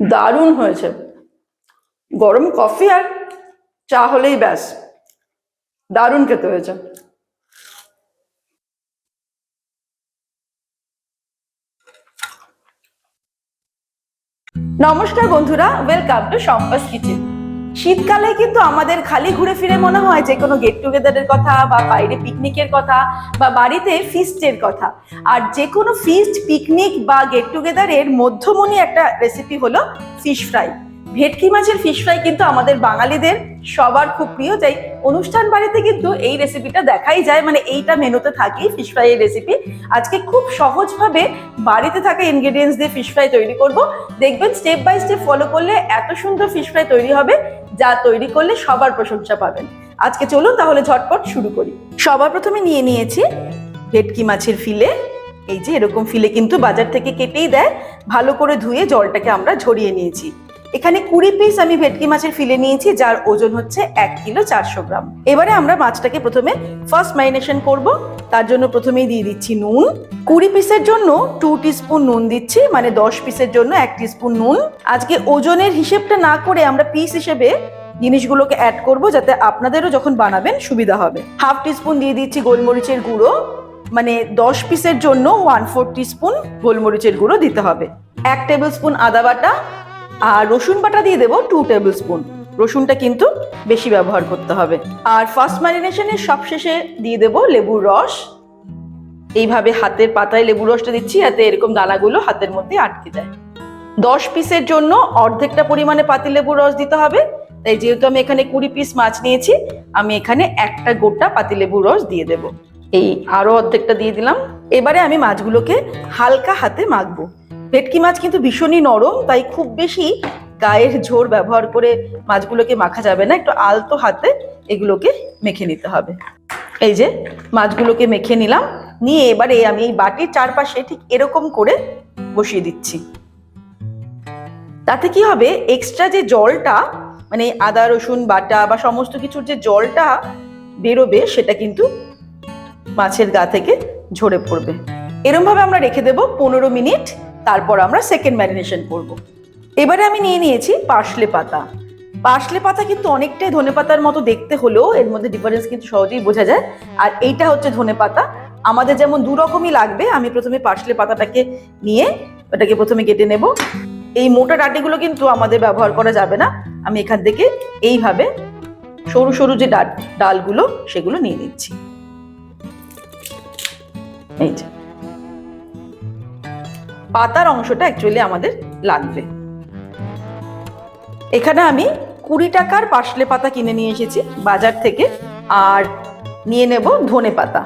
দারুণ হয়েছে। গরম কফি আর চা হলেই ব্যাস। দারুণ খেতে হয়েছে। নমস্কার বন্ধুরা ওয়েলকাম টু সম্পাস কিচেন শীতকালে কিন্তু আমাদের খালি ঘুরে ফিরে মনে হয় যে কোনো গেট টুগেদারের কথা বা বাইরে পিকনিকের কথা বা বাড়িতে ফিস্টের কথা। আর যে কোনো ফিস্ট পিকনিক বা গেট টুগেদারের মধ্যমণি একটা রেসিপি হলো ফিশ ফ্রাই ভেটকি মাছের ফিশ ফ্রাই কিন্তু আমাদের বাঙালিদের সবার খুব প্রিয় তাই অনুষ্ঠান বাড়িতে কিন্তু এই রেসিপিটা দেখাই যায়। মানে এইটা মেনুতে থাকে ফিশ ফ্রাই এর রেসিপি আজকে খুব সহজভাবে বাড়িতে থাকা ইনগ্রেডিয়েন্টস দিয়ে ফিশ ফ্রাই তৈরি করব। দেখবেন স্টেপ বাই স্টেপ ফলো করলে এত সুন্দর ফিশ ফ্রাই তৈরি হবে, যা তৈরি করলে সবার প্রশংসা পাবেন। আজকে চলুন তাহলে ঝটপট শুরু করি। সবার প্রথমে নিয়ে নিয়েছি ভেটকি মাছের ফিলে। এই যে এরকম ফিলে কিন্তু বাজার থেকে কেটেই দেয়। ভালো করে ধুয়ে জলটাকে আমরা ঝরিয়ে নিয়েছি। এখানে কুড়ি পিস আমি ভেটকি মাছের ফিলে নিয়েছি, যার ওজন হচ্ছে এক কিলো চারশো গ্রাম। এবারে আমরা মাছটাকে প্রথমে ফার্স্ট ম্যারিনেশন করব, তার জন্য প্রথমেই দিয়ে দিচ্ছি নুন। কুড়ি পিসের জন্য টু টিস্পুন নুন দিচ্ছি মানে দশ পিসের জন্য এক টিস্পুন নুন। আজকে ওজনের হিসেবটা না করে আমরা পিস হিসেবে জিনিসগুলোকে অ্যাড করব, যাতে আপনাদেরও যখন বানাবেন সুবিধা হবে। হাফ টিস্পুন দিয়ে দিচ্ছি গোলমরিচের গুঁড়ো মানে দশ পিসের জন্য ওয়ান ফোর টিস্পুন গোলমরিচের গুঁড়ো দিতে হবে। এক টেবিল স্পুন আদা বাটা আর রসুন বাটা দিয়ে দেবো টু টেবিল স্পুন রসুনটা কিন্তু বেশি ব্যবহার করতে হবে। আর ফার্স্ট ম্যারিনেশনের সবশেষে দিয়ে দেবো লেবুর রস। এইভাবে হাতের পাতায় লেবুর রসটা দিচ্ছি, যাতে এরকম দানাগুলো হাতের মধ্যে আটকে যায়। দশ পিসের জন্য অর্ধেকটা পরিমাণে পাতি লেবুর রস দিতে হবে। তাই যেহেতু আমি এখানে কুড়ি পিস মাছ নিয়েছি, আমি এখানে একটা গোটা পাতি লেবুর রস দিয়ে দেব। এই আরও অর্ধেকটা দিয়ে দিলাম। এবারে আমি মাছগুলোকে হালকা হাতে মাখবো। ভেটকি মাছ কিন্তু ভীষণই নরম, তাই খুব বেশি গায়ের ঝোর ব্যবহার করে মাছগুলোকে মাখা যাবে না, একটু আলতো হাতে এগুলোকে মেখে নিতে হবে। এই যে মাছগুলোকে মেখে নিলাম, নিয়ে এবারে আমি এই বাটির চারপাশে ঠিক এরকম করে বসিয়ে দিচ্ছি। তাতে কি হবে এক্সট্রা যে জলটা মানে আদা, রসুন, বাটা বা সমস্ত কিছুর যে জলটা বেরোবে, সেটা কিন্তু মাছের গা থেকে ঝরে পড়বে। এরমভাবে আমরা রেখে দেব পনেরো মিনিট। তারপর আমরা সেকেন্ড ম্যারিনেশন করব। এবারে আমি নিয়ে নিয়েছি পার্সলে পাতা। পার্সলে পাতা কিন্তু অনেকটাই ধনে পাতার মতো দেখতে হলেও এর মধ্যে ডিফারেন্স কিন্তু সহজেই বোঝা যায়। আর এইটা হচ্ছে ধনে পাতা। আমাদের যেমন দু রকমই লাগবে, আমি প্রথমে পার্সলে পাতাটাকে নিয়ে ওটাকে প্রথমে কেটে নেব। এই মোটা ডাটিগুলো কিন্তু আমাদের ব্যবহার করা যাবে না। আমি এখান থেকে এইভাবে সরু সরু যে ডাল ডালগুলো, সেগুলো নিয়ে নিচ্ছি। এই যে। পাতার অংশটা অ্যাকচুয়ালি আমাদের লাগবে। এখানে আমি কুড়ি টাকার পাশলে পাতা কিনে নিয়ে এসেছি বাজার থেকে, আর নিয়ে নেব ধনে পাতা।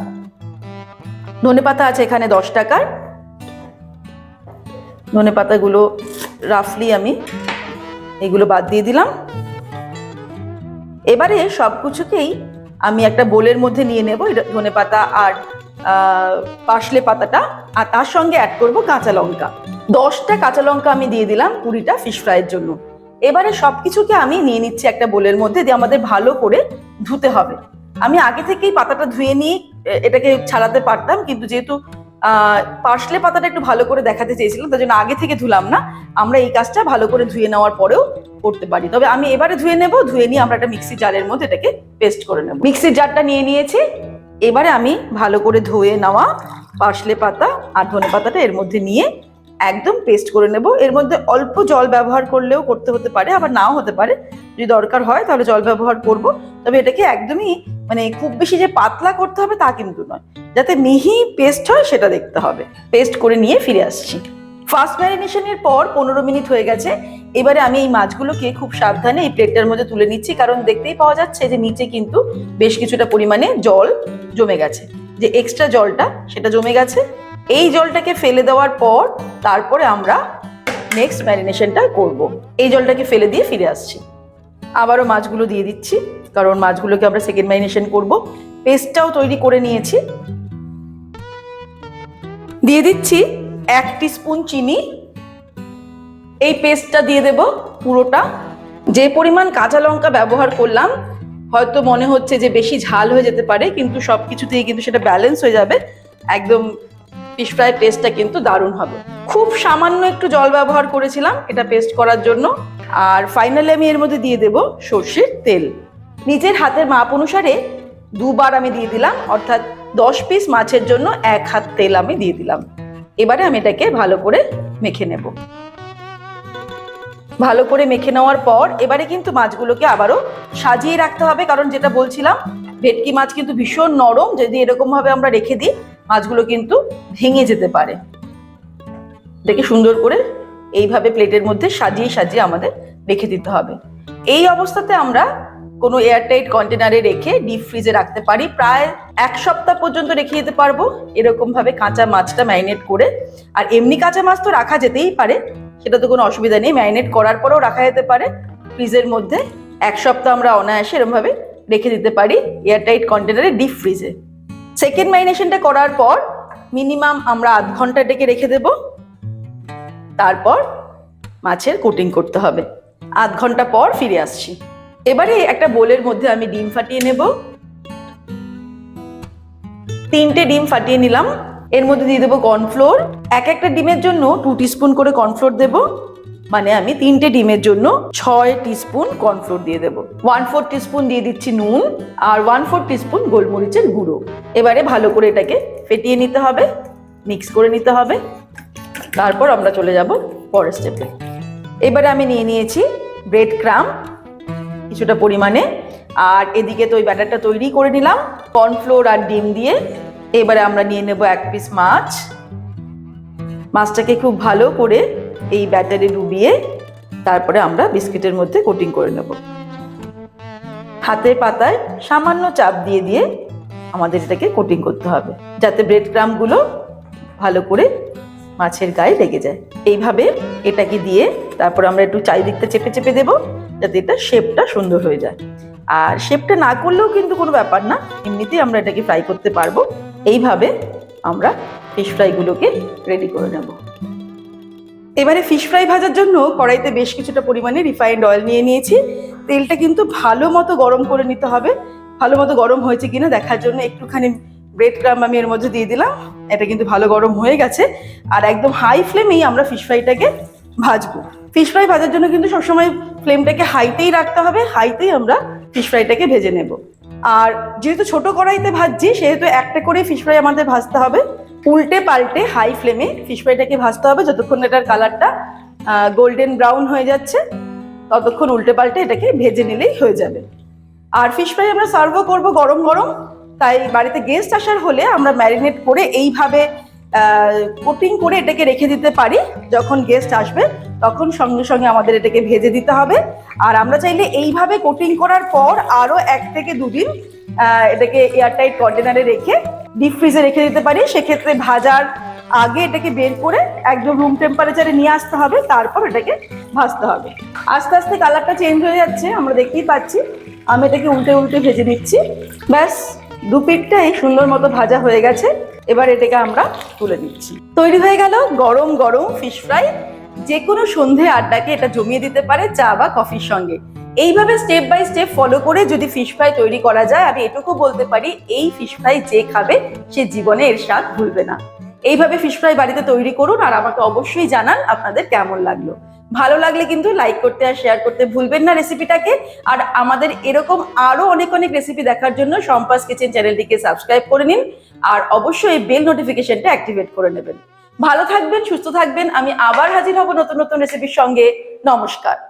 ধনে পাতা আছে এখানে দশ টাকার। ধনে পাতাগুলো রাফলি আমি এগুলো বাদ দিয়ে দিলাম। এবারে সব কিছুকেই আমি একটা বোলের মধ্যে নিয়ে নেব ধনে পাতা আর পাশলে পাতাটা, আর তার সঙ্গে অ্যাড করব কাঁচা লঙ্কা। দশটা কাঁচা লঙ্কা আমি দিয়ে দিলাম কুড়িটা ফিশ ফ্রাইয়ের জন্য। এবারে সব কিছুকে আমি নিয়ে নিচ্ছি একটা বোলের মধ্যে দিয়ে আমাদের ভালো করে ধুতে হবে। আমি আগে থেকেই পাতাটা ধুয়ে নিয়ে এটাকে ছাড়াতে পারতাম, কিন্তু যেহেতু পার্সলে পাতাটা একটু ভালো করে দেখাতে চেয়েছিলাম, তার জন্য আগে থেকে ধুলাম না। আমরা এই কাজটা ভালো করে ধুয়ে নেওয়ার পরেও করতে পারি। তবে আমি এবারে ধুয়ে নেব, ধুয়ে নিয়ে আমরা একটা মিক্সি জারের মধ্যে এটাকে পেস্ট করে নেব। মিক্সির জারটা নিয়ে নিয়েছি। এবারে আমি ভালো করে ধুয়ে নেওয়া পার্সলে পাতা আর ধনে পাতাটা এর মধ্যে নিয়ে একদম পেস্ট করে নেব। এর মধ্যে অল্প জল ব্যবহার করলেও করতে হতে পারে, আবার নাও হতে পারে। যদি দরকার হয় তাহলে জল ব্যবহার করব। তবে এটাকে একদমই মানে খুব বেশি যে পাতলা করতে হবে তা কিন্তু নয়। যাতে মিহি পেস্ট হয় সেটা দেখতে হবে। পেস্ট করে নিয়ে ফিরে আসছি। ফার্স্ট ম্যারিনেশনের পর পনেরো মিনিট হয়ে গেছে। এবারে আমি এই মাছগুলোকে খুব সাবধানে এই প্লেটটার মধ্যে তুলে নিচ্ছি, কারণ দেখতেই পাওয়া যাচ্ছে যে নিচে কিন্তু বেশ কিছুটা পরিমাণে জল জমে গেছে। যে এক্সট্রা জলটা, সেটা জমে গেছে। এই জলটাকে ফেলে দেওয়ার পর তারপরে আমরা নেক্সট ম্যারিনেশনটা করব। এই জলটাকে ফেলে দিয়ে ফিরে আসছি। আবারও মাছগুলো দিয়ে দিচ্ছি, কারণ মাছগুলোকে আমরা সেকেন্ড ম্যারিনেশন করব। পেস্টটাও তৈরি করে নিয়েছি। দিয়ে দিচ্ছি এক স্পুন চিনি। এই পেস্টটা দিয়ে দেব পুরোটা। যে পরিমাণ কাঁচা লঙ্কা ব্যবহার করলাম, হয়তো মনে হচ্ছে যে বেশি ঝাল হয়ে যেতে পারে, কিন্তু সব কিছুতেই কিন্তু সেটা ব্যালেন্স হয়ে যাবে। একদম ফিশ ফ্রাই পেস্টটা কিন্তু দারুণ হবে। খুব সামান্য একটু জল ব্যবহার করেছিলাম এটা পেস্ট করার জন্য। আর ফাইনালি আমি এর মধ্যে দিয়ে দেব সর্ষের তেল। নিজের হাতের মাপ অনুসারে দুবার আমি দিয়ে দিলাম, অর্থাৎ দশ পিস মাছের জন্য এক হাত তেল আমি দিয়ে দিলাম। এবারে আমি এটাকে ভালো করে মেখে নেব। ভালো করে মেখে নেওয়ার পর এবারে কিন্তু মাছগুলোকে আবারও সাজিয়ে রাখতে হবে, কারণ যেটা বলছিলাম, ভেটকি মাছ কিন্তু ভীষণ নরম, যদি এরকম ভাবে আমরা রেখে দিই, মাছগুলো কিন্তু ভেঙে যেতে পারে। দেখে সুন্দর করে এইভাবে প্লেটের মধ্যে সাজিয়ে সাজিয়ে আমাদের রেখে দিতে হবে। এই অবস্থাতে আমরা কোনো এয়ারটাইট কন্টেনারে রেখে ডিপ ফ্রিজে রাখতে পারি। প্রায় এক সপ্তাহ পর্যন্ত রেখে দিতে পারব। এরকমভাবে কাঁচা মাছটা ম্যারিনেট করে। আর এমনি কাঁচা মাছ তো রাখা যেতেই পারে। সেটা তো কোনো অসুবিধা নেই। ম্যারিনেট করার পরেও রাখা যেতে পারে। ফ্রিজের মধ্যে এক সপ্তাহ আমরা অনায়াসে এরকম ভাবে রেখে দিতে পারি এয়ারটাইট কন্টেনারে ডিপ ফ্রিজে সেকেন্ড ম্যারিনেশনটা করার পর মিনিমাম আমরা আধ ঘণ্টা ডেকে রেখে দেব। তারপর মাছের কোটিং করতে হবে। আধ ঘণ্টা পর ফিরে আসছি। এবারে একটা বোলের মধ্যে আমি ডিম ফাটিয়ে নেব। তিনটে ডিম ফাটিয়ে নিলাম। এর মধ্যে দিয়ে দেবো কর্নফ্লোর। এক একটা ডিমের জন্য টু টিস্পুন করে কর্নফ্লোর দেব। মানে আমি তিনটে ডিমের জন্য ছয় টিস্পুন কর্নফ্লোর দিয়ে দেবো। ওয়ান ফোর টিস্পুন দিয়ে দিচ্ছি নুন আর ওয়ান ফোর টিস্পুন গোলমরিচের গুঁড়ো। এবারে ভালো করে এটাকে ফেটিয়ে নিতে হবে মিক্স করে নিতে হবে। তারপর আমরা চলে যাব পরের স্টেপে এবারে আমি নিয়ে নিয়েছি ব্রেড ক্রাম কিছুটা পরিমাণে। আর এদিকে তো ওই ব্যাটারটা তৈরি করে নিলাম, কর্নফ্লোর আর ডিম দিয়ে। এবারে আমরা নিয়ে নেব এক পিস মাছ। মাছটাকে খুব ভালো করে এই ব্যাটারে ডুবিয়ে তারপরে আমরা বিস্কিটের মধ্যে কোটিং করে নেব। হাতের পাতায় সামান্য চাপ দিয়ে দিয়ে আমাদের এটাকে কোটিং করতে হবে, যাতে ব্রেড ক্রামগুলো ভালো করে মাছের গায়ে লেগে যায়। এইভাবে এটাকে দিয়ে তারপর আমরা একটু চারিদিকটা চেপে চেপে দেবো। যাতে এটা শেপটা সুন্দর হয়ে যায়। আর শেপটা না করলেও কিন্তু কোনো ব্যাপার না, এমনিতেই আমরা এটাকে ফ্রাই করতে পারব। এইভাবে আমরা ফিশ ফ্রাইগুলোকে রেডি করে নেব। এবারে ফিশ ফ্রাই ভাজার জন্য কড়াইতে বেশ কিছুটা পরিমাণে রিফাইন্ড অয়েল নিয়ে নিয়েছি। তেলটা কিন্তু ভালো মতো গরম করে নিতে হবে। ভালো মতো গরম হয়েছে কিনা দেখার জন্য একটুখানি ব্রেড ক্রাম আমি এর মধ্যে দিয়ে দিলাম। এটা কিন্তু ভালো গরম হয়ে গেছে। আর একদম হাই ফ্লেমেই আমরা ফিশ ফ্রাইটাকে ভাজবো। ফিশ ফ্রাই ভাজার জন্য কিন্তু সবসময় ফ্লেমটাকে হাইতেই রাখতে হবে হাইতেই আমরা ফিশ ফ্রাইটাকে ভেজে নেব। আর যেহেতু ছোট কড়াইতে ভাজছি, সেহেতু একটা করে ফিশ ফ্রাই আমাদের ভাজতে হবে। উল্টে পাল্টে হাই ফ্লেমে ফিশ ফ্রাইটাকে ভাজতে হবে, যতক্ষণ এটার কালারটা গোল্ডেন ব্রাউন হয়ে যাচ্ছে, ততক্ষণ উল্টে পাল্টে এটাকে ভেজে নিলেই হয়ে যাবে। আর ফিশ ফ্রাই আমরা সার্ভও করব গরম গরম তাই বাড়িতে গেস্ট আসার হলে আমরা ম্যারিনেট করে এইভাবে কোটিং করে এটাকে রেখে দিতে পারি যখন গেস্ট আসবে, তখন সঙ্গে সঙ্গে আমাদের এটাকে ভেজে দিতে হবে। আর আমরা চাইলে এইভাবে কোটিং করার পর আরও এক থেকে দুদিন এটাকে এয়ারটাইট কন্টেনারে রেখে ডিপ ফ্রিজে রেখে দিতে পারি। সেক্ষেত্রে ভাজার আগে এটাকে বের করে একদম রুম টেম্পারেচারে নিয়ে আসতে হবে, তারপর এটাকে ভাজতে হবে। আস্তে আস্তে কালারটা চেঞ্জ হয়ে যাচ্ছে, আমরা দেখতেই পাচ্ছি। আমি এটাকে উল্টে উল্টে ভেজে দিচ্ছি ব্যাস দু পিঠটাই সুন্দর মতো ভাজা হয়ে গেছে। এবার এটাকে আমরা তুলে নিচ্ছি। তৈরি হয়ে গেল গরম গরম ফিশ ফ্রাই যে কোনো সন্ধে আড্ডাকে এটা জমিয়ে দিতে পারে চা বা কফির সঙ্গে। এইভাবে স্টেপ বাই স্টেপ ফলো করে যদি ফিশ ফ্রাই তৈরি করা যায়, আমি এটুকু বলতে পারি, এই ফিশ ফ্রাই যে খাবে, সে জীবনে এর স্বাদ ভুলবে না। এইভাবে ফিশ ফ্রাই বাড়িতে তৈরি করুন আর আমাকে অবশ্যই জানান আপনাদের কেমন লাগল। ভালো লাগলে কিন্তু লাইক করতে আর শেয়ার করতে ভুলবেন না রেসিপিটাকে আর আমাদের এরকম আরও অনেক অনেক রেসিপি দেখার জন্য সম্পাস কিচেন চ্যানেলটিকে সাবস্ক্রাইব করে নিন। আর অবশ্যই বেল নোটিফিকেশনটা অ্যাক্টিভেট করে নেবেন। ভালো থাকবেন, সুস্থ থাকবেন। আমি আবার হাজির হব নতুন নতুন রেসিপির সঙ্গে। নমস্কার।